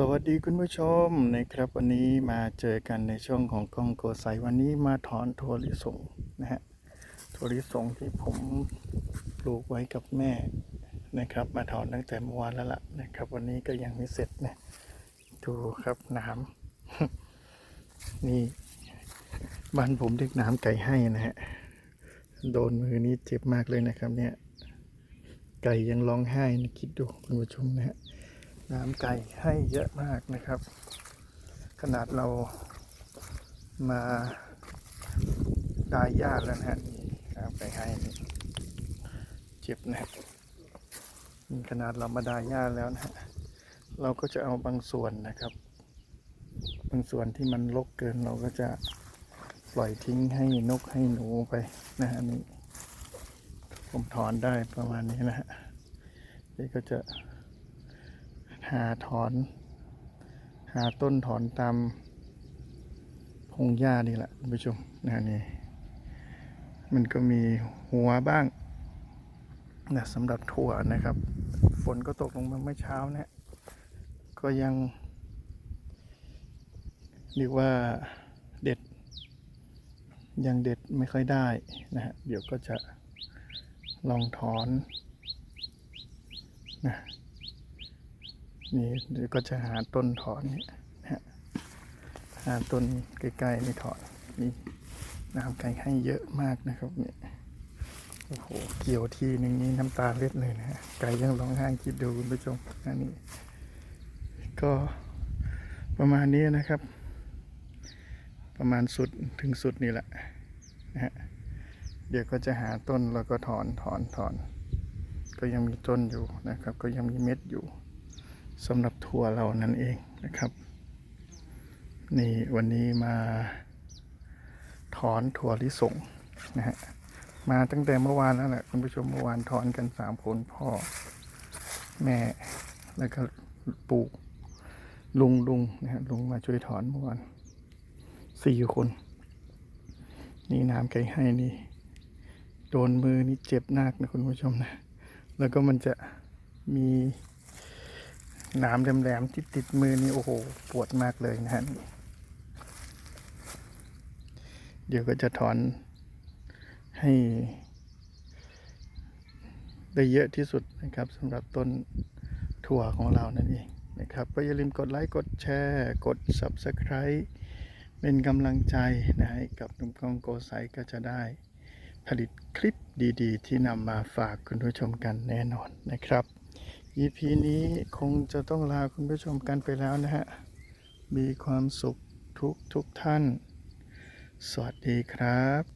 สวัสดีคุณผู้ชมนะครับวันนี้มาเจอกันในช่วงของกล้องโกไซวันนี้มาถอนถั่วลิสงนะฮะถั่วลิสงที่ผมปลูกไว้กับแม่นะครับ มาถอนตั้งแต่เมื่อวานแล้วล่ะนะครับ วันนี้ก็ยังไม่เสร็จนะดูครับน้ำนี่บ้านผมเรียกน้ำไก่ให้นะฮะโดนมือนี้เจ็บมากเลยนะครับเนี่ยไก่ยังร้องไห้นะคิดดูคุณผู้ชมนะฮะ น้ำไก่ให้เยอะมากนะครับ ขนาดเรามาได้ยากแล้วนะฮะน้ำไก่ให้เจ็บนะขนาดเรามาได้ยากแล้วนะฮะเราก็จะเอาบางส่วนนะครับ บางส่วนที่มันรกเกินเราก็จะปล่อยทิ้งให้นกให้หนูไปนะฮะนี่ผมถอนได้ประมาณนี้นะฮะนี่ก็จะ หาถอน หาต้นถอนตามพงหญ้านี่แหละคุณผู้ชมนะนี่มันก็มีหัวบ้างนะสำหรับถั่วนะครับ ฝนก็ตกลงมาเมื่อเช้านะี่ก็ยังเรียกว่าเด็ด ยังเด็ดไม่ค่อยได้นะฮะเดี๋ยวก็จะลองถอนนะ นี่ก็จะหาต้นถอนเนี่ยนะฮะหาต้นใกล้ๆนี่ถอนนี่น้ำไก่ให้เยอะมากนะครับเนี่ยโอ้โหเกี่ยวทีนึงนี่น้ำตาเล็ดเลยนะฮะไก่ยังร้องไห้คิดดูคุณผู้ชมอันนี้ ก็ประมาณนี้นะครับ ประมาณสุดถึงสุดนี่แหละนะฮะเดี๋ยวก็จะหาต้นแล้วก็ถอนถอนถอน ก็ยังมีต้นอยู่นะครับ ก็ยังมีเม็ดอยู่ สำหรับทัวร์เรานั่นเองนะครับ นี่วันนี้มาถอนถั่วลิสงนะฮะมาตั้งแต่เมื่อวานแล้วแหละคุณผู้ชมเมื่อวานถอนกันสามคนพ่อ แม่แล้วก็ปู่ลุงลุงนะฮะลุงมาช่วยถอนเมื่อวานสี่คน นี่น้ำไก่ให้นี่ โดนมือนี่เจ็บมากนะคุณผู้ชมนะ แล้วก็มันจะมี นามแหลมๆที่ติดมือนี่โอ้โห ปวดมากเลยนะฮะเดี๋ยวก็จะถอนให้ ได้เยอะที่สุดนะครับสำหรับต้นถั่วของเรานั่นเองนะครับก็อย่าลืมกดไลค์กดแชร์ กด Subscribe เป็นกำลังใจนะให้กับนุ่มกองโกไซก็จะได้ ผลิตคลิปดีๆ ที่นำมาฝากคุณผู้ชมกันแน่นอนนะครับ EP นี้คงจะต้องลาคุณผู้ชมกันไปแล้วนะฮะ มีความสุขทุกทุกท่าน สวัสดีครับ